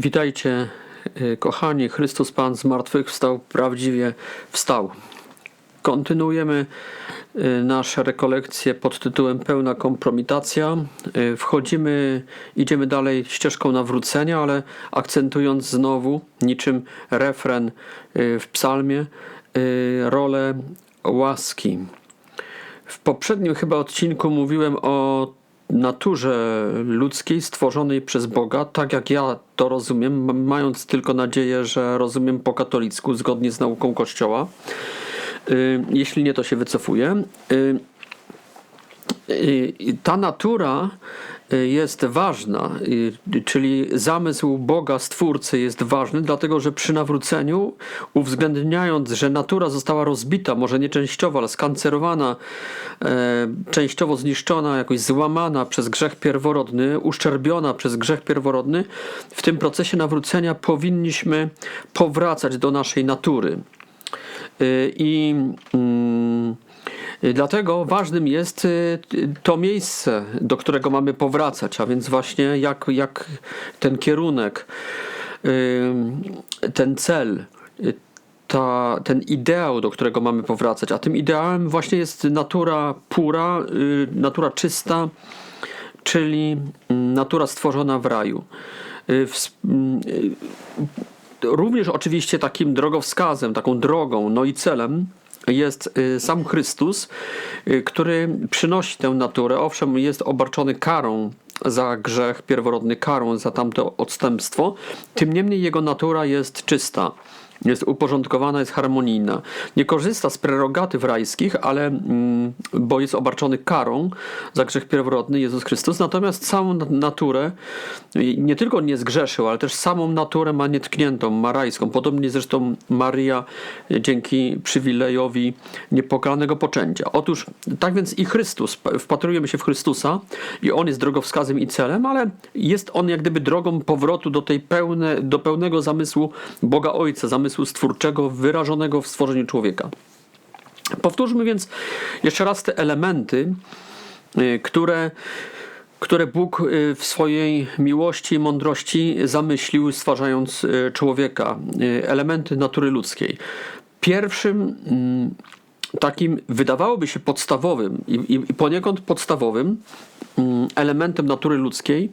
Witajcie, y, kochani. Chrystus Pan z martwych wstał, prawdziwie wstał. Kontynuujemy y, nasze rekolekcje pod tytułem Pełna kompromitacja. Y, Wchodzimy, idziemy dalej ścieżką nawrócenia, ale akcentując znowu, niczym refren w psalmie, rolę łaski. W poprzednim chyba odcinku mówiłem o naturze ludzkiej stworzonej przez Boga, tak jak ja to rozumiem, mając tylko nadzieję, że rozumiem po katolicku, zgodnie z nauką Kościoła. Y, Jeśli nie, to się wycofuję. Ta natura y, jest ważna, czyli zamysł Boga, Stwórcy jest ważny, dlatego że przy nawróceniu, uwzględniając, że natura została rozbita, może nie częściowo, ale skancerowana, e, częściowo zniszczona, jakoś złamana przez grzech pierworodny, uszczerbiona przez grzech pierworodny, w tym procesie nawrócenia powinniśmy powracać do naszej natury. Y, I mm, dlatego ważnym jest y, to miejsce, do którego mamy powracać, a więc właśnie jak, jak ten kierunek, y, ten cel, y, ta, ten ideał, do którego mamy powracać. A tym ideałem właśnie jest natura pura, y, natura czysta, czyli mm, natura stworzona w raju. Y, mm, y, Również oczywiście takim drogowskazem, taką drogą, no i celem jest y, sam Chrystus, y, który przynosi tę naturę. Owszem, jest obarczony karą za grzech pierworodny, karą za tamto odstępstwo. Tym niemniej jego natura jest czysta. Jest uporządkowana, jest harmonijna. Nie korzysta z prerogatyw rajskich, ale mm, bo jest obarczony karą za grzech pierworodny Jezus Chrystus. Natomiast całą na- naturę nie tylko nie zgrzeszył, ale też samą naturę ma nietkniętą, ma rajską. Podobnie zresztą Maria dzięki przywilejowi niepokalanego poczęcia. Otóż tak więc i Chrystus, wpatrujemy się w Chrystusa i On jest drogowskazem i celem, ale jest On jak gdyby drogą powrotu do tej pełne, do pełnego zamysłu Boga Ojca, zamysłu stwórczego wyrażonego w stworzeniu człowieka. Powtórzmy więc jeszcze raz te elementy, y, które, które Bóg y, w swojej miłości i mądrości zamyślił, stwarzając y, człowieka, elementy natury ludzkiej. Pierwszym mm, takim wydawałoby się podstawowym i, i, poniekąd podstawowym mm, elementem natury ludzkiej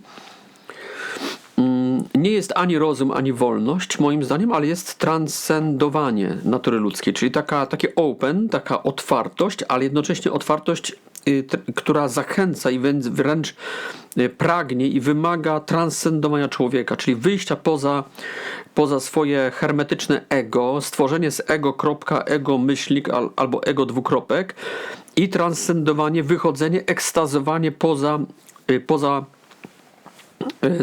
nie jest ani rozum, ani wolność, moim zdaniem, ale jest transcendowanie natury ludzkiej, czyli taka, takie open, taka otwartość, ale jednocześnie otwartość, y, która zachęca i wręcz, y, pragnie i wymaga transcendowania człowieka, czyli wyjścia poza, poza swoje hermetyczne ego, stworzenie z ego kropka, ego myślnik al, albo ego dwukropek i transcendowanie, wychodzenie, ekstazowanie poza, y, poza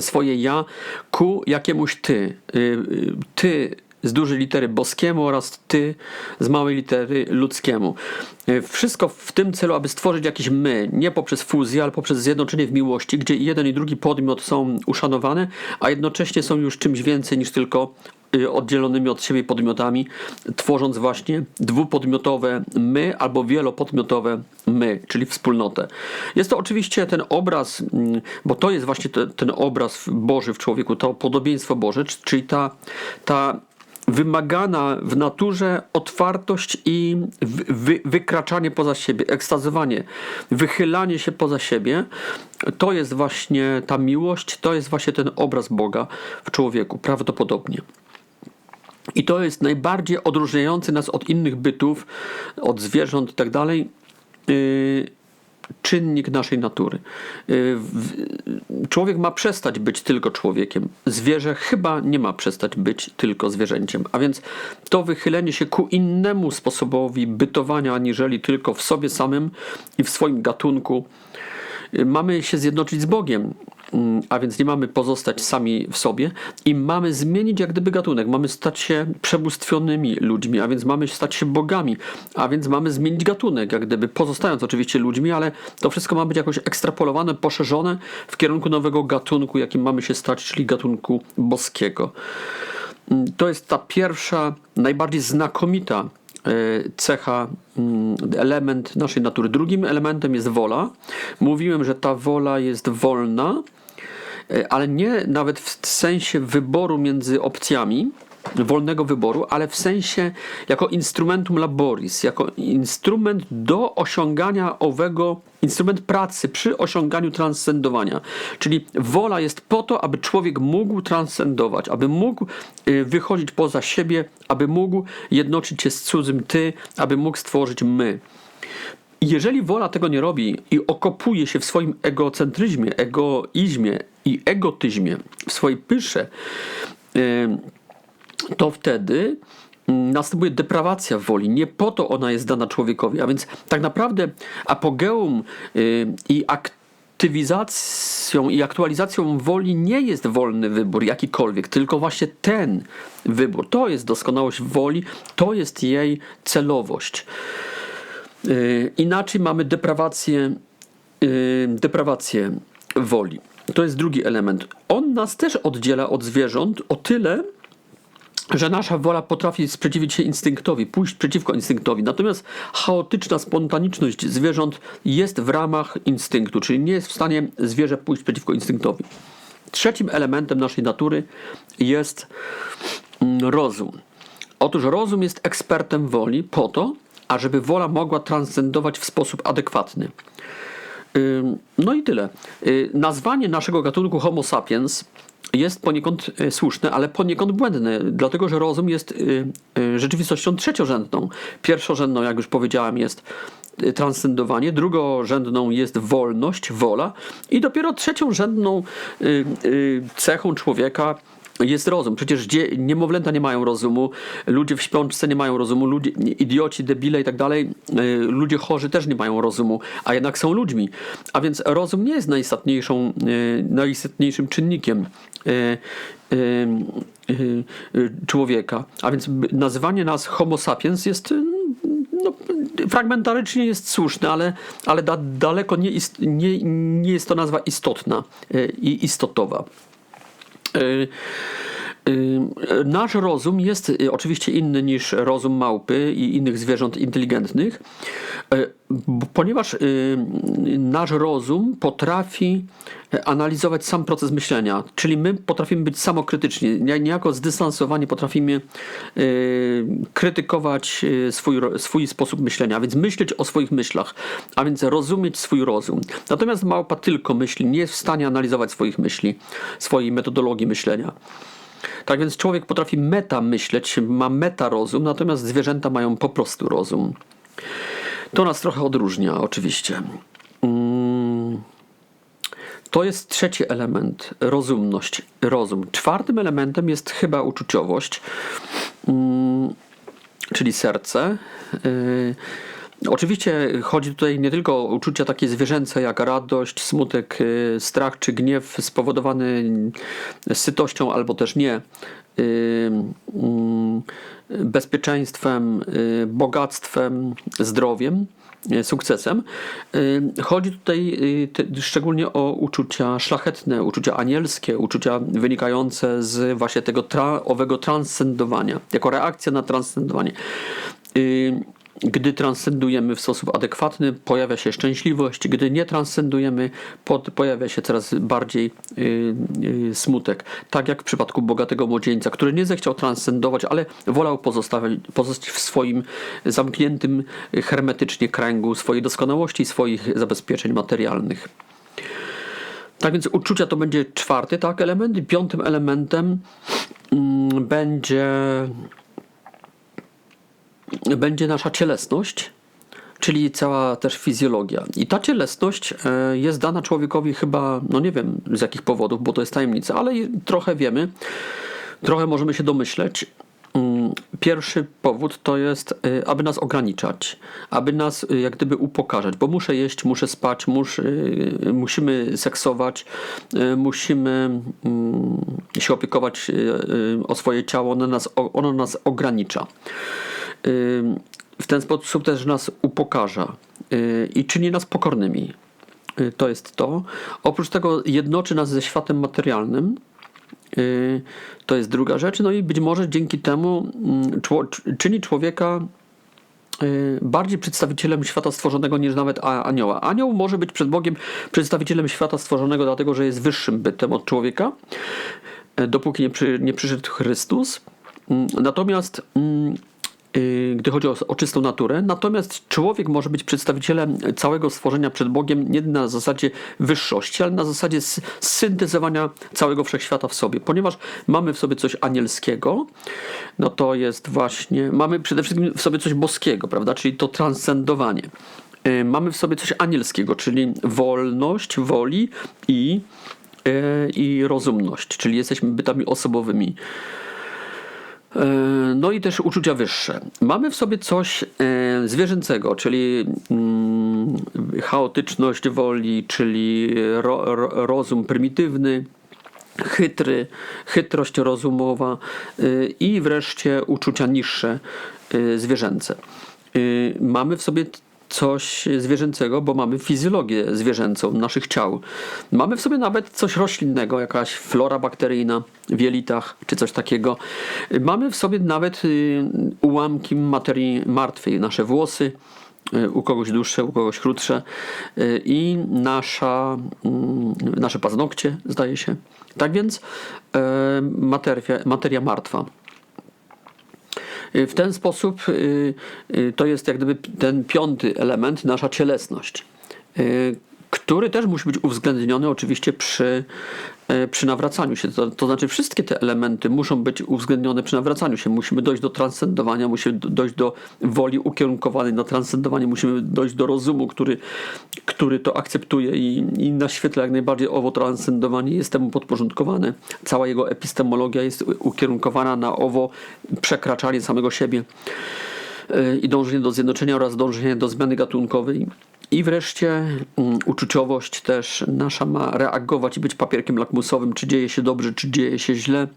swoje ja ku jakiemuś ty. Y, y, Ty z dużej litery boskiemu oraz ty z małej litery ludzkiemu. Y, Wszystko w tym celu, aby stworzyć jakieś my, nie poprzez fuzję, ale poprzez zjednoczenie w miłości, gdzie jeden i drugi podmiot są uszanowane, a jednocześnie są już czymś więcej niż tylko y, oddzielonymi od siebie podmiotami, tworząc właśnie dwupodmiotowe my albo wielopodmiotowe my, czyli wspólnotę. Jest to oczywiście ten obraz, mm, bo to jest właśnie te, ten obraz Boży w człowieku, to podobieństwo Boże, czyli ta, ta wymagana w naturze otwartość i wy, wy, wykraczanie poza siebie, ekstazowanie, wychylanie się poza siebie. To jest właśnie ta miłość, to jest właśnie ten obraz Boga w człowieku, prawdopodobnie. I to jest najbardziej odróżniający nas od innych bytów, od zwierząt i tak yy, czynnik naszej natury. W- Człowiek ma przestać być tylko człowiekiem. Zwierzę chyba nie ma przestać być tylko zwierzęciem. A więc to wychylenie się ku innemu sposobowi bytowania, aniżeli tylko w sobie samym i w swoim gatunku, mamy się zjednoczyć z Bogiem, a więc nie mamy pozostać sami w sobie i mamy zmienić jak gdyby gatunek, mamy stać się przebóstwionymi ludźmi, a więc mamy stać się bogami, a więc mamy zmienić gatunek, jak gdyby pozostając oczywiście ludźmi, ale to wszystko ma być jakoś ekstrapolowane, poszerzone w kierunku nowego gatunku, jakim mamy się stać, czyli gatunku boskiego. To jest ta pierwsza, najbardziej znakomita cecha, mm, element naszej natury. Drugim elementem jest wola. Mówiłem, że ta wola jest wolna, e, ale nie nawet w sensie wyboru między opcjami, wolnego wyboru, ale w sensie jako instrumentum laboris, jako instrument do osiągania owego, instrument pracy przy osiąganiu transcendowania. Czyli wola jest po to, aby człowiek mógł transcendować, aby mógł y, wychodzić poza siebie, aby mógł jednoczyć się z cudzym ty, aby mógł stworzyć my. Jeżeli wola tego nie robi i okopuje się w swoim egocentryzmie, egoizmie i egotyzmie, w swojej pysze, yy, to wtedy mm, następuje deprawacja woli. Nie po to ona jest dana człowiekowi. A więc tak naprawdę apogeum y, i aktywizacją i aktualizacją woli nie jest wolny wybór jakikolwiek, tylko właśnie ten wybór. To jest doskonałość woli, to jest jej celowość. Y, inaczej mamy deprawację, y, deprawację woli. To jest drugi element. On nas też oddziela od zwierząt o tyle, że nasza wola potrafi sprzeciwić się instynktowi, pójść przeciwko instynktowi. Natomiast chaotyczna spontaniczność zwierząt jest w ramach instynktu, czyli nie jest w stanie zwierzę pójść przeciwko instynktowi. Trzecim elementem naszej natury jest mm, rozum. Otóż rozum jest ekspertem woli po to, ażeby wola mogła transcendować w sposób adekwatny. No i tyle. Y, nazwanie naszego gatunku Homo sapiens jest poniekąd e, słuszne, ale poniekąd błędne, dlatego że rozum jest e, e, rzeczywistością trzeciorzędną. Pierwszorzędną, jak już powiedziałem, jest transcendowanie, drugorzędną jest wolność, wola i dopiero trzeciorzędną cechą człowieka jest rozum. Przecież niemowlęta nie mają rozumu, ludzie w śpiączce nie mają rozumu, ludzie, idioci, debile i tak dalej, y, ludzie chorzy też nie mają rozumu, a jednak są ludźmi. A więc rozum nie jest najistotniejszą, y, najistotniejszym czynnikiem y, człowieka. A więc nazywanie nas homo sapiens jest no, fragmentarycznie jest słuszne, ale, ale da, daleko nie, ist, nie, nie jest to nazwa istotna i istotowa. Y, y, nasz rozum jest y, oczywiście inny niż rozum małpy i innych zwierząt inteligentnych, ponieważ nasz rozum potrafi analizować sam proces myślenia, czyli my potrafimy być samokrytyczni, niejako zdystansowani potrafimy krytykować swój, swój sposób myślenia, a więc myśleć o swoich myślach, a więc rozumieć swój rozum. Natomiast małpa tylko myśli, nie jest w stanie analizować swoich myśli, swojej metodologii myślenia. Tak więc człowiek potrafi meta myśleć, ma meta rozum, natomiast zwierzęta mają po prostu rozum. To nas trochę odróżnia, oczywiście. Mm. To jest trzeci element, rozumność, rozum. Czwartym elementem jest chyba uczuciowość, mm, czyli serce. Y, oczywiście chodzi tutaj nie tylko o uczucia takie zwierzęce jak radość, smutek, y, strach czy gniew spowodowany sytością albo też nie, y, mm, bezpieczeństwem, bogactwem, zdrowiem sukcesem. Chodzi tutaj szczególnie o uczucia szlachetne, uczucia anielskie, uczucia wynikające z właśnie tego tra owego transcendowania, jako reakcja na transcendowanie. Gdy transcendujemy w sposób adekwatny, pojawia się szczęśliwość. Gdy nie transcendujemy, pod, pojawia się coraz bardziej yy, yy, smutek. Tak jak w przypadku bogatego młodzieńca, który nie zechciał transcendować, ale wolał pozostać w swoim zamkniętym hermetycznie kręgu swojej doskonałości i swoich zabezpieczeń materialnych. Tak więc uczucia to będzie czwarty tak, element. Piątym elementem mm, będzie będzie nasza cielesność, czyli cała też fizjologia. I ta cielesność e, jest dana człowiekowi chyba, no nie wiem z jakich powodów, bo to jest tajemnica, ale trochę wiemy, trochę możemy się domyśleć. Mm, pierwszy powód to jest, e, aby nas ograniczać, aby nas e, jak gdyby upokarzać, bo muszę jeść, muszę spać, muszę, musimy seksować, musimy mm, się opiekować o swoje ciało, ono nas, ono nas ogranicza w ten sposób też nas upokarza y, i czyni nas pokornymi. Y, to jest to. Oprócz tego jednoczy nas ze światem materialnym. Y, to jest druga rzecz. No i być może dzięki temu mm, czyni człowieka bardziej przedstawicielem świata stworzonego niż nawet anioła. Anioł może być przed Bogiem przedstawicielem świata stworzonego, dlatego że jest wyższym bytem od człowieka, y, dopóki nie, przy, nie przyszedł Chrystus. Mm, Natomiast mm, gdy chodzi o, o czystą naturę, natomiast człowiek może być przedstawicielem całego stworzenia przed Bogiem nie na zasadzie wyższości, ale na zasadzie syntezowania całego wszechświata w sobie. Ponieważ mamy w sobie coś anielskiego, no to jest właśnie, mamy przede wszystkim w sobie coś boskiego, prawda, czyli to transcendowanie. Y, Mamy w sobie coś anielskiego, czyli wolność woli i, y, i rozumność, czyli jesteśmy bytami osobowymi. E, No i też uczucia wyższe. Mamy w sobie coś e, zwierzęcego, czyli mm, chaotyczność woli, czyli ro, ro, rozum prymitywny, chytry, chytrość rozumowa y, i wreszcie uczucia niższe, zwierzęce. Mamy w sobie coś zwierzęcego, bo mamy fizjologię zwierzęcą naszych ciał. Mamy w sobie nawet coś roślinnego, jakaś flora bakteryjna w jelitach czy coś takiego. Mamy w sobie nawet y, ułamki materii martwej, nasze włosy, y, u kogoś dłuższe, u kogoś krótsze y, i nasza, mm, nasze paznokcie, zdaje się. Tak więc materia, materia martwa. Y, W ten sposób y, y, to jest jak gdyby ten piąty element, nasza cielesność, który też musi być uwzględniony oczywiście przy, y, przy nawracaniu się. To, to znaczy wszystkie te elementy muszą być uwzględnione przy nawracaniu się. Musimy dojść do transcendowania, musimy do- dojść do woli ukierunkowanej na transcendowanie, musimy dojść do rozumu, który, który to akceptuje i, i naświetla jak najbardziej owo transcendowanie jest temu podporządkowane. Cała jego epistemologia jest ukierunkowana na owo przekraczanie samego siebie y, i dążenie do zjednoczenia oraz dążenie do zmiany gatunkowej. I wreszcie mm, uczuciowość też nasza ma reagować i być papierkiem lakmusowym, czy dzieje się dobrze, czy dzieje się źle.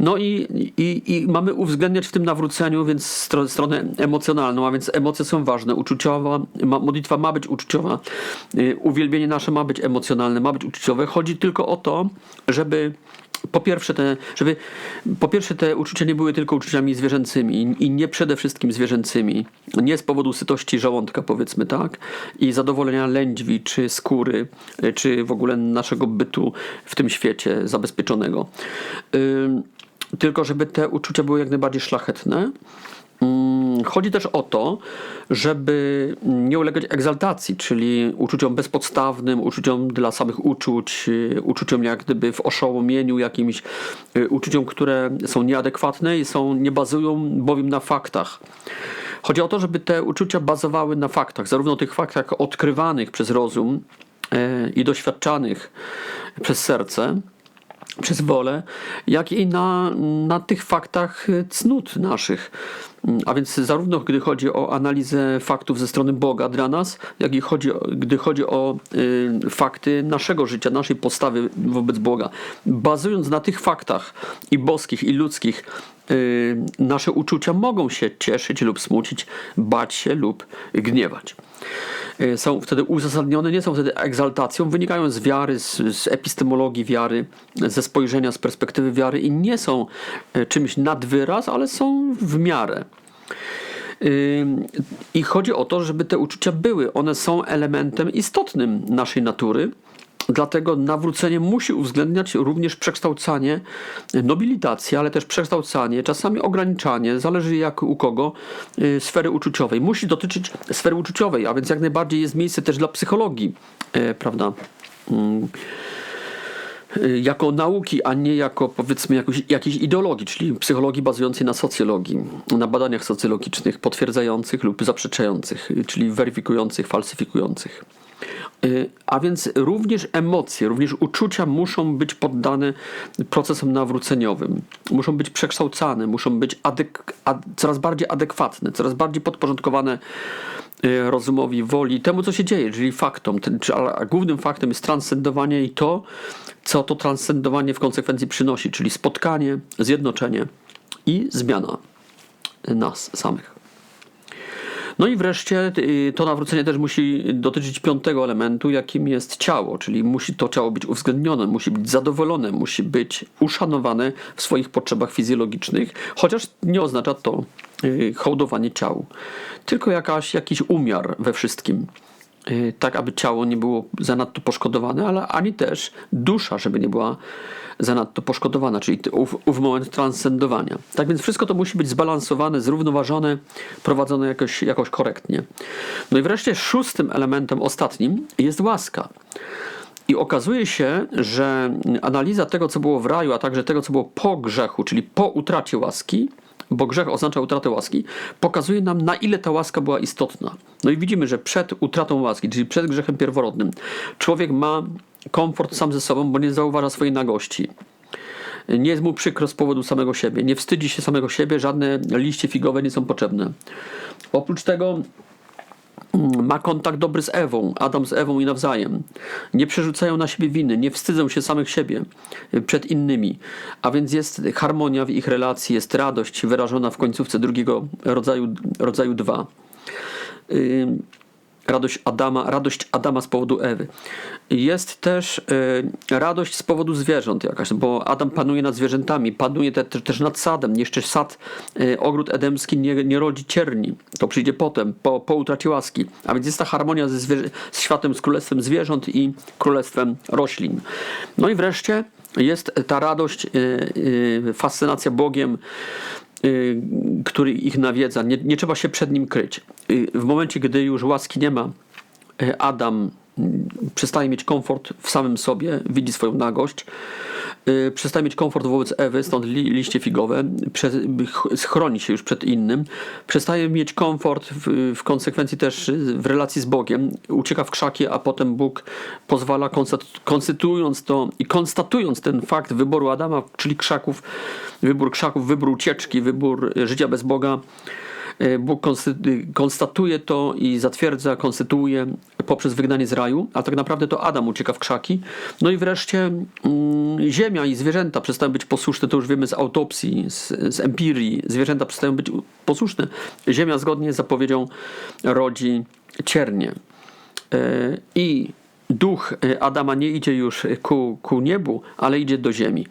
No i, i, i mamy uwzględniać w tym nawróceniu więc stro, stronę emocjonalną, a więc emocje są ważne. Uczuciowa, ma, modlitwa ma być uczuciowa, y, uwielbienie nasze ma być emocjonalne, ma być uczuciowe. Chodzi tylko o to, żeby po pierwsze, te, żeby po pierwsze te uczucia nie były tylko uczuciami zwierzęcymi i nie przede wszystkim zwierzęcymi. Nie z powodu sytości żołądka, powiedzmy tak, i zadowolenia lędźwi, czy skóry, y, czy w ogóle naszego bytu w tym świecie zabezpieczonego. Ym, tylko żeby te uczucia były jak najbardziej szlachetne. Chodzi też o to, żeby nie ulegać egzaltacji, czyli uczuciom bezpodstawnym, uczuciom dla samych uczuć, y, uczuciom jak gdyby w oszołomieniu jakimś, y, uczuciom, które są nieadekwatne i są, nie bazują bowiem na faktach. Chodzi o to, żeby te uczucia bazowały na faktach, zarówno tych faktach odkrywanych przez rozum e, i doświadczanych przez serce, przez wolę, jak i na, na tych faktach y, cnót naszych. Mm, A więc zarówno gdy chodzi o analizę faktów ze strony Boga dla nas, jak i chodzi, gdy chodzi o y, fakty naszego życia, naszej postawy wobec Boga. Bazując na tych faktach i boskich, i ludzkich, nasze uczucia mogą się cieszyć lub smucić, bać się lub gniewać y, są wtedy uzasadnione, nie są wtedy egzaltacją, wynikają z wiary, z, z epistemologii wiary, ze spojrzenia z perspektywy wiary i nie są y, czymś nad wyraz, ale są w miarę. I chodzi o to, żeby te uczucia były. One są elementem istotnym naszej natury. Dlatego nawrócenie musi uwzględniać również przekształcanie, nobilitację, ale też przekształcanie, czasami ograniczanie, zależy jak u kogo, y, sfery uczuciowej. Musi dotyczyć sfery uczuciowej, a więc jak najbardziej jest miejsce też dla psychologii, y, prawda? Mm jako nauki, a nie jako powiedzmy jakoś, jakiejś ideologii, czyli psychologii bazującej na socjologii, na badaniach socjologicznych potwierdzających lub zaprzeczających, czyli weryfikujących, falsyfikujących. A więc również emocje, również uczucia muszą być poddane procesom nawróceniowym, muszą być przekształcane, muszą być adek- ad- coraz bardziej adekwatne, coraz bardziej podporządkowane y, rozumowi, woli, temu co się dzieje, czyli faktom. A głównym faktem jest transcendowanie i to, co to transcendowanie w konsekwencji przynosi, czyli spotkanie, zjednoczenie i zmiana nas samych. No i wreszcie y, to nawrócenie też musi dotyczyć piątego elementu, jakim jest ciało, czyli musi to ciało być uwzględnione, musi być zadowolone, musi być uszanowane w swoich potrzebach fizjologicznych, chociaż nie oznacza to y, hołdowanie ciału, tylko jakaś, jakiś umiar we wszystkim. Y, Tak, aby ciało nie było zanadto poszkodowane, ale ani też dusza, żeby nie była zanadto poszkodowana, czyli ów, ów moment transcendowania. Tak więc wszystko to musi być zbalansowane, zrównoważone, prowadzone jakoś, jakoś korektnie. No i wreszcie szóstym elementem, ostatnim, jest łaska. I okazuje się, że analiza tego, co było w raju, a także tego, co było po grzechu, czyli po utracie łaski, bo grzech oznacza utratę łaski, pokazuje nam, na ile ta łaska była istotna. No i widzimy, że przed utratą łaski, czyli przed grzechem pierworodnym, człowiek ma komfort sam ze sobą, bo nie zauważa swojej nagości. Nie jest mu przykro z powodu samego siebie, nie wstydzi się samego siebie, żadne liście figowe nie są potrzebne. Oprócz tego ma kontakt dobry z Ewą, Adam z Ewą i nawzajem. Nie przerzucają na siebie winy, nie wstydzą się samych siebie y, przed innymi. A więc jest harmonia w ich relacji, jest radość wyrażona w końcówce drugiego rodzaju, rodzaju dwa. Y, Radość Adama, radość Adama z powodu Ewy. Jest też y, radość z powodu zwierząt jakaś, bo Adam panuje nad zwierzętami, panuje te, te, też nad sadem. Jeszcze sad, y, ogród edemski nie, nie rodzi cierni. To przyjdzie potem, po, po utracie łaski. A więc jest ta harmonia ze zwierzę, z światem, z królestwem zwierząt i królestwem roślin. No i wreszcie jest ta radość, y, y, fascynacja Bogiem, który ich nawiedza. Nie, nie trzeba się przed nim kryć. Y, W momencie, gdy już łaski nie ma, y, Adam przestaje mieć komfort w samym sobie, widzi swoją nagość, y, przestaje mieć komfort wobec Ewy, stąd li, liście figowe, prze, ch- schroni się już przed innym, przestaje mieć komfort w, w konsekwencji też w relacji z Bogiem, ucieka w krzaki, a potem Bóg pozwala, konstat- konstytuując to i konstatując ten fakt wyboru Adama, czyli krzaków, wybór krzaków, wybór ucieczki, wybór życia bez Boga, y, Bóg konstatuje to i zatwierdza, konstytuuje poprzez wygnanie z raju, a tak naprawdę to Adam ucieka w krzaki. No i wreszcie mm, ziemia i zwierzęta przestają być posłuszne, to już wiemy z autopsji, z, z empirii. Zwierzęta przestają być posłuszne. Ziemia zgodnie z zapowiedzią rodzi ciernie. E, I duch e, Adama nie idzie już ku, ku niebu, ale idzie do ziemi.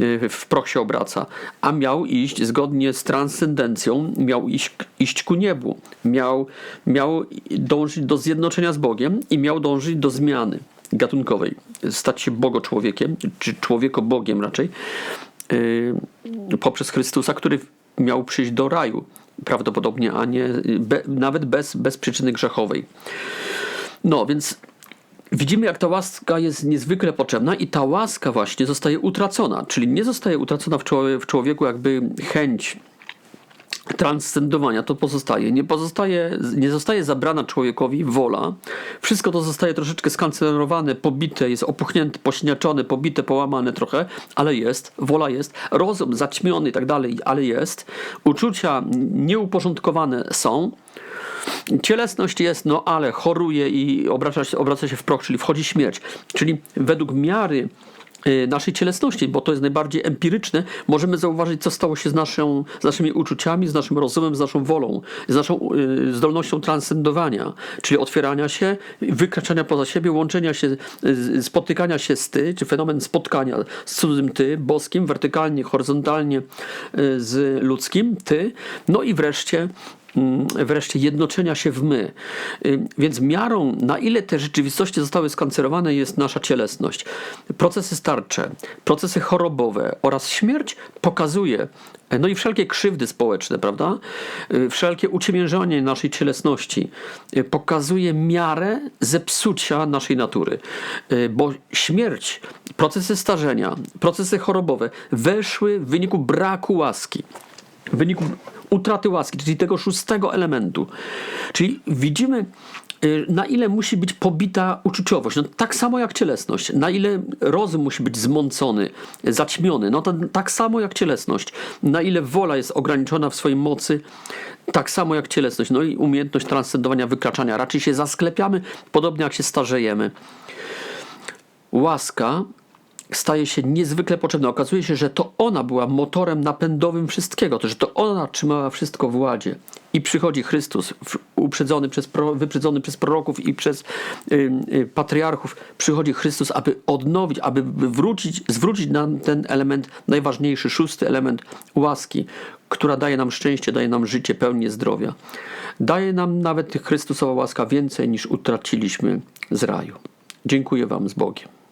E, W proch się obraca. A miał iść zgodnie z transcendencją, miał iść, iść ku niebu. Miał, miał dążyć do zjednoczenia z Bogiem i miał dążyć do zmiany gatunkowej. Stać się bogo-człowiekiem, czy człowieko-bogiem raczej, e, poprzez Chrystusa, który miał przyjść do raju prawdopodobnie, a nie be, nawet bez, bez przyczyny grzechowej. No, więc widzimy, jak ta łaska jest niezwykle potrzebna i ta łaska właśnie zostaje utracona, czyli nie zostaje utracona w, człowie- w człowieku jakby chęć transcendowania, to pozostaje. Nie pozostaje, nie zostaje zabrana człowiekowi wola. Wszystko to zostaje troszeczkę skancerowane, pobite, jest opuchnięte, pośniaczone, pobite, połamane trochę, ale jest, wola jest, rozum zaćmiony i tak dalej, ale jest. Uczucia nieuporządkowane są. Cielesność jest, no ale choruje i obraca się, obraca się w proch, czyli wchodzi śmierć. Czyli według miary y, naszej cielesności, bo to jest najbardziej empiryczne, możemy zauważyć, co stało się z, naszą, z naszymi uczuciami, z naszym rozumem, z naszą wolą, z naszą y, zdolnością transcendowania, czyli otwierania się, wykraczania poza siebie, łączenia się, spotykania się z ty, czy fenomen spotkania z cudzym ty, boskim, wertykalnie, horyzontalnie y, z ludzkim, ty, no i wreszcie wreszcie jednoczenia się w my. Więc miarą, na ile te rzeczywistości zostały skancerowane, jest nasza cielesność. Procesy starcze, procesy chorobowe oraz śmierć pokazuje, no i wszelkie krzywdy społeczne, prawda? Y, Wszelkie uciemiężanie naszej cielesności y, pokazuje miarę zepsucia naszej natury. Y, Bo śmierć, procesy starzenia, procesy chorobowe weszły w wyniku braku łaski w wyniku utraty łaski, czyli tego szóstego elementu. Czyli widzimy, y, na ile musi być pobita uczuciowość. No, tak samo jak cielesność. Na ile rozum musi być zmącony, zaćmiony. No to tak samo jak cielesność. Na ile wola jest ograniczona w swojej mocy, tak samo jak cielesność. No i umiejętność transcendowania, wykraczania. Raczej się zasklepiamy, podobnie jak się starzejemy. Łaska staje się niezwykle potrzebna. Okazuje się, że to ona była motorem napędowym wszystkiego, to, że to ona trzymała wszystko w ładzie. I przychodzi Chrystus, uprzedzony przez, wyprzedzony przez proroków i przez y, y, patriarchów. Przychodzi Chrystus, aby odnowić, aby wrócić, zwrócić nam ten element najważniejszy, szósty element łaski, która daje nam szczęście, daje nam życie, pełnię zdrowia. Daje nam nawet Chrystusowa łaska więcej niż utraciliśmy z raju. Dziękuję Wam z Bogiem.